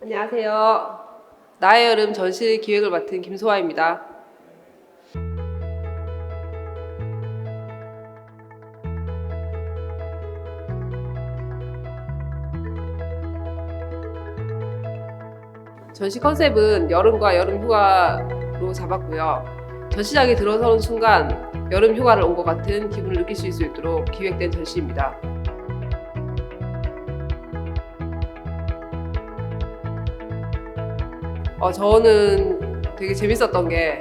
안녕하세요. 나의 여름 전시 기획을 맡은 김소아입니다. 전시 컨셉은 여름과 여름 휴가로 잡았고요. 전시장에 들어서는 순간 여름 휴가를 온 것 같은 기분을 느낄 수 있도록 기획된 전시입니다. 어, 저는 되게 재밌었던 게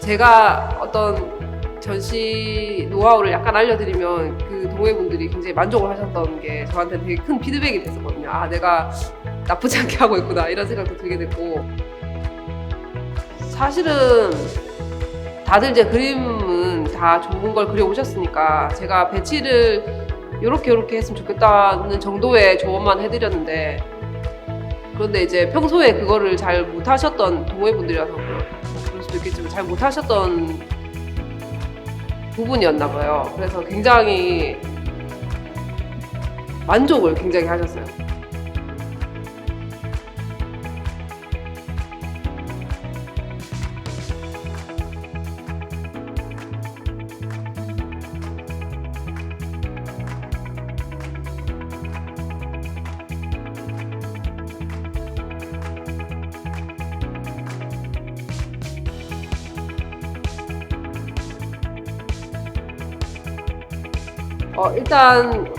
제가 어떤 전시 노하우를 약간 알려드리면 그 동호회분들이 굉장히 만족을 하셨던 게 저한테 되게 큰 피드백이 됐었거든요. 아, 내가 나쁘지 않게 하고 있구나 이런 생각도 들게 됐고 사실은 다들 이제 그림은 다 좋은 걸 그려 오셨으니까 제가 배치를 이렇게 이렇게 했으면 좋겠다는 정도의 조언만 해드렸는데 그런데 이제 평소에 그거를 잘 못하셨던 동호회분들이라서 그럴 수도 있겠지만 잘 못하셨던 부분이었나 봐요. 그래서 굉장히 만족을 굉장히 하셨어요. 어, 일단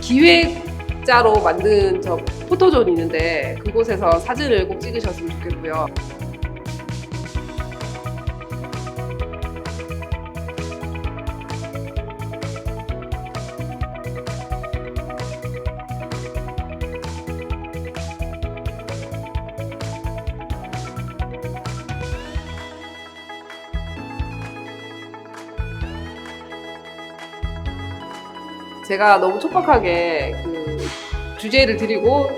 기획자로 만든 저 포토존이 있는데 그곳에서 사진을 꼭 찍으셨으면 좋겠고요. 제가 너무 촉박하게 그 주제를 드리고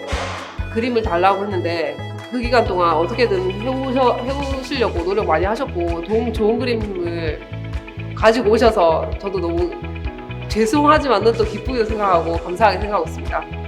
그림을 달라고 했는데 그 기간 동안 어떻게든 해오셔, 해오시려고 노력 많이 하셨고 동, 좋은 그림을 가지고 오셔서 저도 너무 죄송하지만은 또 기쁘게 생각하고 감사하게 생각하고 있습니다.